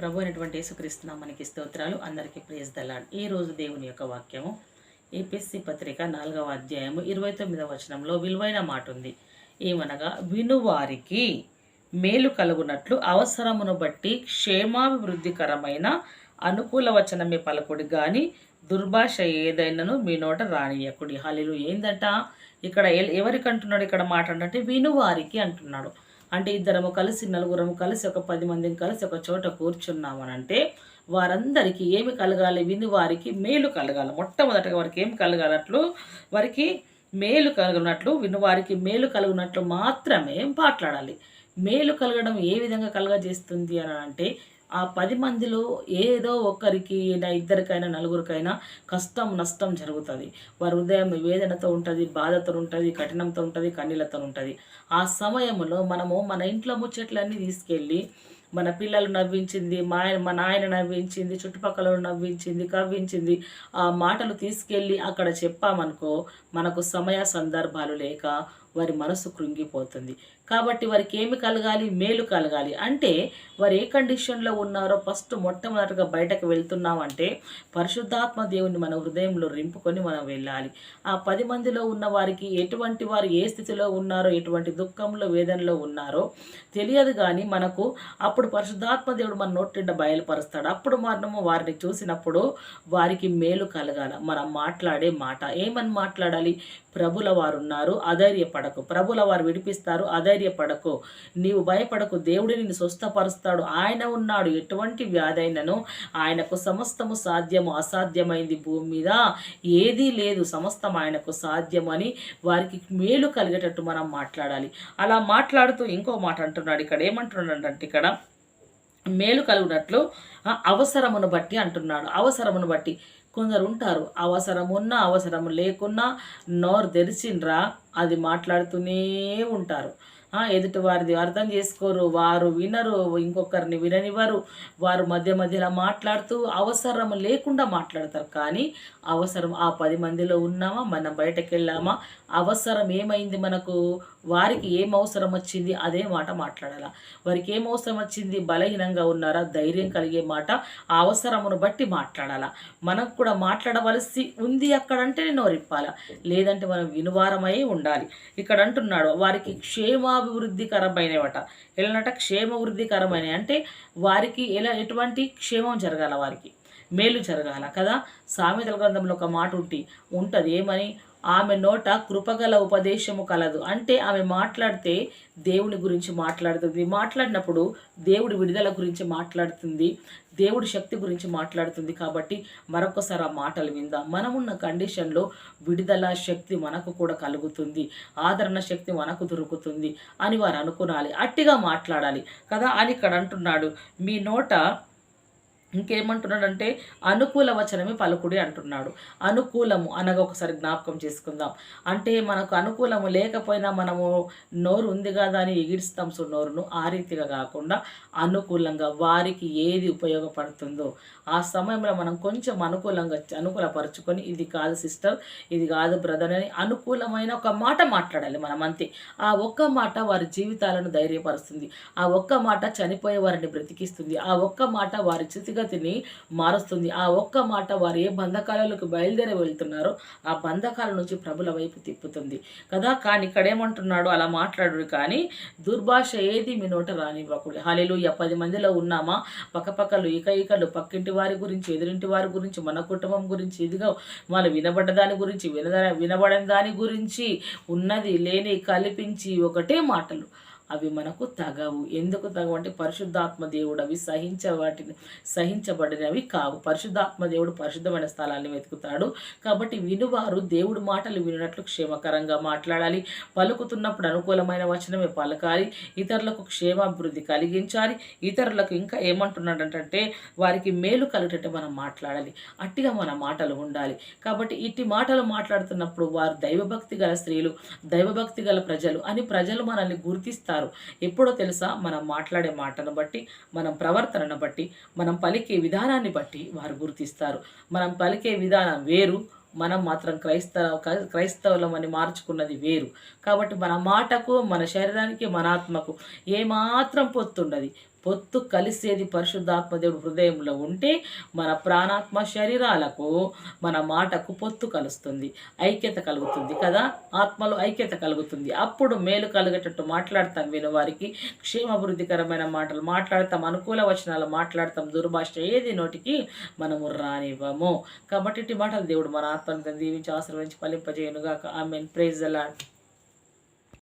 ప్రభు అయినటువంటి యేసుక్రీస్తు మనకి స్తోత్రాలు. అందరికీ ప్రేజ్ దలాడ్ ఈ రోజు దేవుని యొక్క వాక్యము ఏపీఎస్సి పత్రిక నాలుగవ అధ్యాయము ఇరవై తొమ్మిదవ వచనంలో విలువైన మాట ఉంది. ఏమనగా వినువారికి మేలు కలుగునట్లు అవసరమును బట్టి క్షేమాభివృద్ధికరమైన అనుకూల వచనమే పలకుడి కానీ దుర్భాష ఏదైనాను మీ నోట రానియకుడి. హలీలు ఏందట? ఇక్కడ ఎల్- ఎవరికి అంటున్నాడు ఇక్కడ మాట అంటే వినువారికి అంటున్నాడు. అంటే ఇద్దరము కలిసి నలుగురము కలిసి ఒక పది మందిని కలిసి ఒక చోట కూర్చున్నామనంటే వారందరికీ ఏమి కలగాలి? విని వారికి మేలు కలగాలి. మొట్టమొదటగా వారికి ఏమి కలగాలట్లు? వారికి మేలు కలగనట్లు వినువారికి మేలు కలుగునట్లు మాత్రమే మాట్లాడాలి. మేలు కలగడం ఏ విధంగా కలగజేస్తుంది అని అంటే ఆ పది మందిలో ఏదో ఒక్కరికి నా ఇద్దరికైనా నలుగురికైనా కష్టం నష్టం జరుగుతుంది. వారి హృదయం వేదనతో ఉంటుంది బాధతో ఉంటుంది కఠినంతో ఉంటుంది కన్నీళ్ళతో ఉంటుంది. ఆ సమయంలో మనము మన ఇంట్లో ముచ్చట్లన్నీ తీసుకెళ్ళి మన పిల్లలు నవ్వించింది మా ఆయన మా నాయన నవ్వించింది చుట్టుపక్కల నవ్వించింది కవ్వించింది ఆ మాటలు తీసుకెళ్ళి అక్కడ చెప్పామనుకో మనకు సమయ సందర్భాలు లేక వారి మనసు కృంగిపోతుంది. కాబట్టి వారికి ఏమి కలగాలి? మేలు కలగాలి. అంటే వారు ఏ కండిషన్లో ఉన్నారో ఫస్ట్ మొట్టమొదటిగా బయటకు వెళ్తున్నామంటే పరిశుద్ధాత్మ దేవుని మన హృదయంలో రింపుకొని మనం వెళ్ళాలి. ఆ పది మందిలో ఉన్న వారికి ఎటువంటి వారు ఏ స్థితిలో ఉన్నారో ఎటువంటి దుఃఖంలో వేదనలో ఉన్నారో తెలియదు కానీ మనకు అప్పుడు పరిశుద్ధాత్మ దేవుడు మన నోటిండ బయలుపరుస్తాడు. అప్పుడు మనము వారిని చూసినప్పుడు వారికి మేలు కలగాల. మనం మాట్లాడే మాట. ఏమని మాట్లాడాలి? ప్రభుల వారు ఉన్నారు అధైర్యపడకు. ప్రభుల వారు విడిపిస్తారు అధైర్యపడకు నీవు భయపడకు. దేవుడిని నిన్ను స్వస్థపరుస్తాడు. ఆయన ఉన్నాడు. ఎటువంటి వ్యాధైనను? ఆయనకు సమస్తము సాధ్యము. అసాధ్యమైంది భూమి మీద ఏదీ లేదు. సమస్తం ఆయనకు సాధ్యమని వారికి మేలు కలిగేటట్టు మనం మాట్లాడాలి. అలా మాట్లాడుతూ ఇంకో మాట అంటున్నాడు. ఇక్కడ ఏమంటున్నాడు అంటే ఇక్కడ మేలు కలుగునట్లు అవసరమును బట్టి అంటున్నాడు. అవసరమును బట్టి కొందరు ఉంటారు. అవసరం ఉన్నా అవసరం లేకున్నా నోరు తెరిచిండ్రా అది మాట్లాడుతూనే ఉంటారు. ఎదుటి వారిది అర్థం చేసుకోరు. వారు వినరు ఇంకొకరిని విననివ్వరు. వారు మధ్య మధ్యలో మాట్లాడుతూ అవసరం లేకుండా మాట్లాడతారు. కానీ అవసరం ఆ పది మందిలో ఉన్నామా? మనం బయటకు వెళ్ళామా అవసరం ఏమైంది మనకు? వారికి ఏం అవసరం వచ్చింది? అదే మాట మాట్లాడాలా. వారికి ఏం అవసరం వచ్చింది? బలహీనంగా ఉన్నారా? ధైర్యం కలిగే మాట ఆ అవసరమును బట్టి మాట్లాడాలా. మనకు కూడా మాట్లాడవలసి ఉంది అక్కడంటే నోరిప్పాల. లేదంటే మనం వినువారమై ఉండాలి. ఇక్కడ అంటున్నాడు వారికి క్షేమ క్షేమాభివృద్ధికరమైనవట. ఎలానట క్షేమవృద్ధికరమైన అంటే వారికి ఎలా ఎటువంటి క్షేమం జరగాల వారికి? మేలు జరగాల కదా? సామెతల గ్రంథంలో ఒక మాట ఉంటి ఉంటుంది ఏమని ఆమె నోట కృపగల ఉపదేశము కలదు. అంటే ఆమె మాట్లాడితే దేవుని గురించి మాట్లాడుతుంది. మాట్లాడినప్పుడు దేవుడి విడుదల గురించి మాట్లాడుతుంది. దేవుడి శక్తి గురించి మాట్లాడుతుంది కాబట్టి మరొకసారి ఆ మాటలు విందాం. మనమున్న కండిషన్లో విడుదల శక్తి మనకు కూడా కలుగుతుంది. ఆదరణ శక్తి మనకు దొరుకుతుంది అని వారు అనుకునాలి. అట్టిగా మాట్లాడాలి. కదా అని ఇక్కడ అంటున్నాడు. మీ నోట ఇంకేమంటున్నాడంటే అనుకూల వచనమే పలుకుడి అంటున్నాడు. అనుకూలము అనగా ఒకసారి జ్ఞాపకం చేసుకుందాం. అంటే మనకు అనుకూలము లేకపోయినా మనము నోరు ఉంది కదా అని ఎగిరిస్తాం సో నోరును ఆ రీతిగా కాకుండా అనుకూలంగా వారికి ఏది ఉపయోగపడుతుందో ఆ సమయంలో మనం కొంచెం అనుకూలంగా అనుకూలపరుచుకొని ఇది కాదు సిస్టర్ ఇది కాదు బ్రదర్ అని అనుకూలమైన ఒక మాట మాట్లాడాలి మనం అంతే. ఆ ఒక్క మాట వారి జీవితాలను ధైర్యపరుస్తుంది. ఆ ఒక్క మాట చనిపోయే వారిని బ్రతికిస్తుంది. ఆ ఒక్క మాట వారి స్థితిగతిని మారుస్తుంది. ఆ ఒక్క మాట వారు ఏ బంధకాలలోకి బయలుదేరి వెళ్తున్నారో ఆ బంధకాల నుంచి ప్రభుల వైపు తిప్పుతుంది. కదా? కానీ ఇక్కడ ఏమంటున్నాడు అలా మాట్లాడు కానీ దుర్భాష ఏది మీ నోట రానివ్వకూడదు. హాలేలు పది మందిలో ఉన్నామా? పక్కపక్కలు ఇక ఇకలు పక్కింటి వారి గురించి ఎదురింటి వారి గురించి మన కుటుంబం గురించి ఇదిగా వాళ్ళు వినబడ్డ దాని గురించి వినద వినబడని దాని గురించి ఉన్నది లేని కల్పించి ఒకటే మాటలు. అవి మనకు తగవు. ఎందుకు తగవు అంటే పరిశుద్ధాత్మ దేవుడు అవి సహించ వాటిని సహించబడినవి కావు. పరిశుద్ధాత్మ దేవుడు పరిశుద్ధమైన స్థలాన్ని వెతుకుతాడు. కాబట్టి వినువారు దేవుడు మాటలు వినట్లు క్షేమకరంగా మాట్లాడాలి. పలుకుతున్నప్పుడు అనుకూలమైన వచనమే పలకాలి. ఇతరులకు క్షేమాభివృద్ధి కలిగించాలి. ఇతరులకు ఇంకా ఏమంటున్నాడంటే వారికి మేలు కలిగేటట్టు మనం మాట్లాడాలి. అట్టిగా మన మాటలు ఉండాలి. కాబట్టి ఇట్టి మాటలు మాట్లాడుతున్నప్పుడు వారు దైవభక్తి గల స్త్రీలు దైవభక్తి గల ప్రజలు అని ప్రజలు మనల్ని గుర్తిస్తారు. ఎప్పుడో తెలుసా? మనం మాట్లాడే మాటను బట్టి మనం ప్రవర్తనను బట్టి మనం పలికే విధానాన్ని బట్టి వారు గుర్తిస్తారు. మనం పలికే విధానం వేరు మనం మాత్రం క్రైస్తవ క్రైస్తవులం అని మార్చుకున్నది వేరు. కాబట్టి మన మాటకు మన శరీరానికి మన ఆత్మకు ఏమాత్రం పొత్తుండదు. పొత్తు కలిసేది పరిశుద్ధాత్మదేవుడు హృదయంలో ఉంటే మన ప్రాణాత్మ శరీరాలకు మన మాటకు పొత్తు కలుస్తుంది ఐక్యత కలుగుతుంది కదా? ఆత్మలో ఐక్యత కలుగుతుంది. అప్పుడు మేలు కలిగేటట్టు మాట్లాడతాం విని వారికి. క్షేమాభివృద్ధికరమైన మాటలు మాట్లాడతాం అనుకూల వచనాలు మాట్లాడతాం దుర్భాష ఏది నోటికి మనము రానివ్వము. కాబట్టి ఇటు మాటలు దేవుడు మన ఆత్మను దీవించి ఆశ్రవించి ఫలింపజేయనుగాక. ఆమెన్. Praise allot